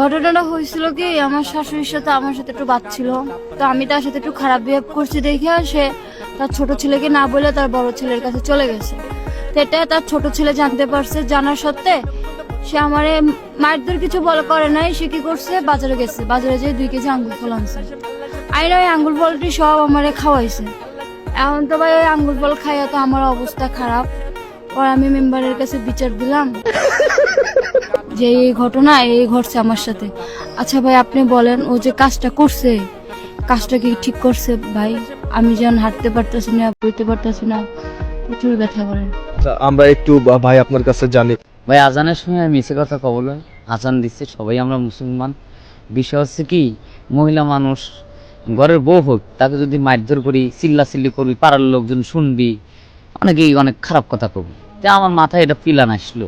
ঘটনাটা হয়েছিল কি, আমার শাশুড়ির সাথে আমার সাথে একটু বাচ্ছিল তো আমি তার সাথে একটু খারাপ বিহেভ করছি দেখে সে তার ছোট ছেলেকে না বলে তার বড় ছেলের কাছে চলে গেছে। তো এটা তার ছোট ছেলে জানতে পারছে, জানার সত্ত্বে সে আমারে মায়ের কিছু বলে করে নাই, সে কি করছে? বাজারে গেছে। বাজারে যেয়ে দুই কেজি আঙ্গুর ফল আনছে। আইনা ওই আঙ্গুর ফলটি সব আমারে খাওয়াইছে। এখন তো ভাই ওই আঙ্গুর ফল খাইয়া তো আমার অবস্থা খারাপ। পর আমি মেম্বারের কাছে বিচার দিলাম। যে এই ঘটনা এই ঘটছে আমার সাথে। আচ্ছা ভাই আপনি বলেন ও যে কাজটা করছে কাজটা কি ঠিক করছে? ভাই আমি যেন হাঁটতে পারতেছি না বইতে পারতেছি না প্রচুর ব্যথা করেন আচ্ছা, আমরা একটু ভাই আপনার কাছে জানি। ভাই আজানের সময় মিছে কথা কবল হয়। আজান দিচ্ছে সবাই আমরা মুসলমান। বিষয় হচ্ছে কি মহিলা মানুষ ঘরের বউ হোক তাকে যদি মারধর করি চিল্লা চিল্লি করবি পাড়ার লোকজন শুনবি অনেকেই অনেক খারাপ কথা কবি। তা আমার মাথায় এটা পিলান আসলো।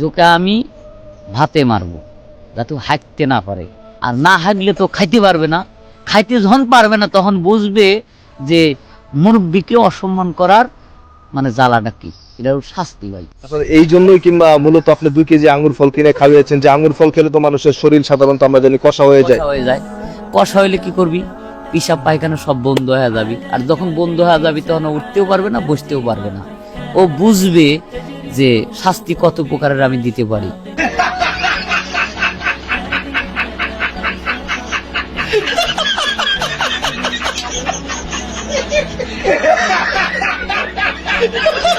যোকে আমি ভাতে মারবো। যাতে হাঁটতে না পারে। আর না হাঁটলে তো খাইতে পারবে না। খাইতে যখন পারবে না তখন বুঝবে যে মুরব্বীকে অসম্মান করার মানে জ্বালাটা কি? এটা শাস্তি ভাই। এই জন্যই কিংবা মূলত আপনি দুই কেজি আঙ্গুর ফল কিনে খাওয়িয়েছেন যে আঙ্গুর ফল খেলে তো মানুষের শরীর সাধারণত আমরা জানি কষা হয়ে যায়। হয়ে যায়। কষা হইলে কি করবি? পিসাব পায়খানা সব বন্ধ হয়ে যাবি। আর যখন বন্ধ হয়ে যাবি তখন উঠতেও পারবে না বসতেও পারবে না। ও বুঝবে যে শাস্তি কত প্রকারের আমি দিতে পারি। Ha ha ha ha!